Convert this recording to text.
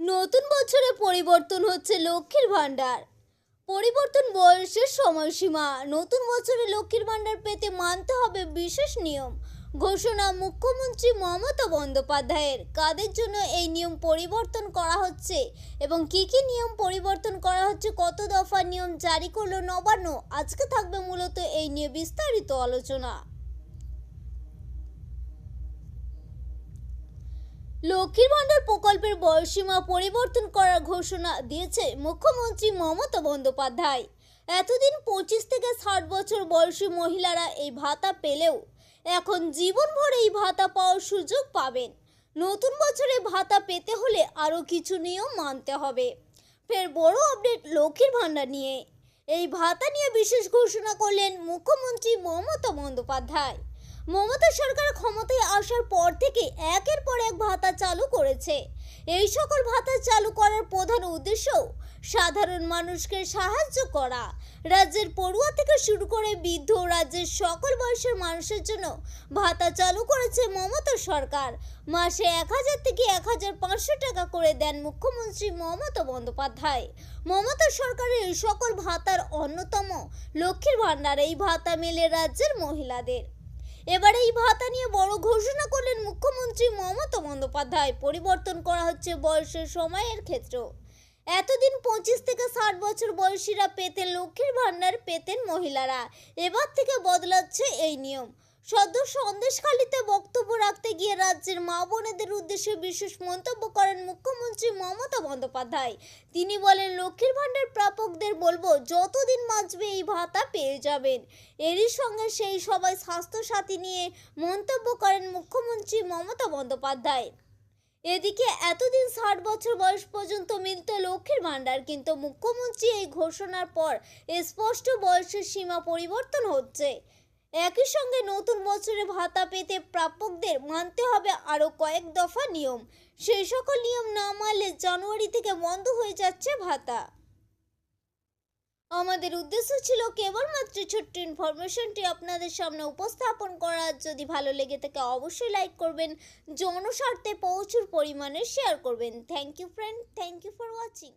নতুন বছরে পরিবর্তন হচ্ছে লক্ষ্মীর ভাণ্ডার। পরিবর্তন বয়সের সময়সীমা। নতুন বছরে লক্ষ্মীর ভাণ্ডার পেতে মানতে হবে বিশেষ নিয়ম। ঘোষণা মুখ্যমন্ত্রী মমতা বন্দ্যোপাধ্যায়ের। কাদের জন্য এই নিয়ম পরিবর্তন করা হচ্ছে এবং কি কি নিয়ম পরিবর্তন করা হচ্ছে, কত দফা নিয়ম জারি করল নবান্ন, আজকে থাকবে মূলত এই নিয়ে বিস্তারিত আলোচনা। লক্ষ্মীর ভাণ্ডার প্রকল্পের বয়সীমা পরিবর্তন করার ঘোষণা দিয়েছে মুখ্যমন্ত্রী মমতা বন্দ্যোপাধ্যায়। এতদিন পঁচিশ থেকে ষাট বছর বয়সী মহিলারা এই ভাতা পেলেও এখন জীবনভর এই ভাতা পাওয়ার সুযোগ পাবেন। নতুন বছরে ভাতা পেতে হলে আরও কিছু নিয়ম মানতে হবে। ফের বড় আপডেট লক্ষ্মীর ভাণ্ডার নিয়ে। এই ভাতা নিয়ে বিশেষ ঘোষণা করলেন মুখ্যমন্ত্রী মমতা বন্দ্যোপাধ্যায়। মমতা সরকার ক্ষমতায় আসার পর থেকে একের পর ভাতা চালু করেছে। এই সকল ভাতা চালু করার প্রধান উদ্দেশ্য সাধারণ মানুষকে সাহায্য করা। রাজ্যের পড়ুয়া থেকে শুরু করে বৃদ্ধ রাজ্যের সকল বয়সের মানুষের জন্য ভাতা চালু করেছে মমতা সরকার। মাসে এক হাজার থেকে এক হাজার পাঁচশো টাকা করে দেন মুখ্যমন্ত্রী মমতা বন্দ্যোপাধ্যায়। মমতা সরকারের এই সকল ভাতার অন্যতম লক্ষ্মীর ভাণ্ডার, এই ভাতা মেলে রাজ্যের মহিলাদের। এবার এই ভাতা নিয়ে বড় ঘোষণা করলেন মুখ্যমন্ত্রী মমতা বন্দ্যোপাধ্যায়। পরিবর্তন করা হচ্ছে বয়সের সময়ের ক্ষেত্র। এতদিন পঁচিশ থেকে ষাট বছর বয়সীরা পেতেন, লক্ষ্মীর ভান্ডার পেতেন মহিলারা। এবার থেকে বদলাচ্ছে এই নিয়ম। সদ্য সন্দেশখালিতে বক্তব্য রাখতে গিয়ে রাজ্যের মা বোনেদের উদ্দেশ্যে বিশেষ মন্তব্য করেন মুখ্যমন্ত্রী মমতা বন্দ্যোপাধ্যায়। তিনি বলেন, লক্ষ্মীর ভাণ্ডার প্রাপকদের বলব, যতদিন বাঁচবে এই ভাতা পেয়ে যাবেন। এরই সঙ্গে সেই সবাই স্বাস্থ্যসাথী নিয়ে মন্তব্য করেন মুখ্যমন্ত্রী মমতা বন্দ্যোপাধ্যায়। এদিকে, এতদিন ষাট বছর বয়স পর্যন্ত মিলত লক্ষ্মীর ভাণ্ডার, কিন্তু মুখ্যমন্ত্রী এই ঘোষণার পর স্পষ্ট বয়সের সীমা পরিবর্তন হচ্ছে। একই সঙ্গে নতুন বছরে ভাতা পেতে প্রাপকদের মানতে হবে আরও কয়েক দফা নিয়ম। সেই সকল নিয়ম না মানলে জানুয়ারি থেকে বন্ধ হয়ে যাচ্ছে ভাতা। আমাদের উদ্দেশ্য ছিল কেবলমাত্র ছোট্ট ইনফরমেশনটি আপনাদের সামনে উপস্থাপন করা। যদি ভালো লেগে থাকে অবশ্যই লাইক করবেন, জনস্বার্থে প্রচুর পরিমাণে শেয়ার করবেন। Thank you friend, thank you for watching.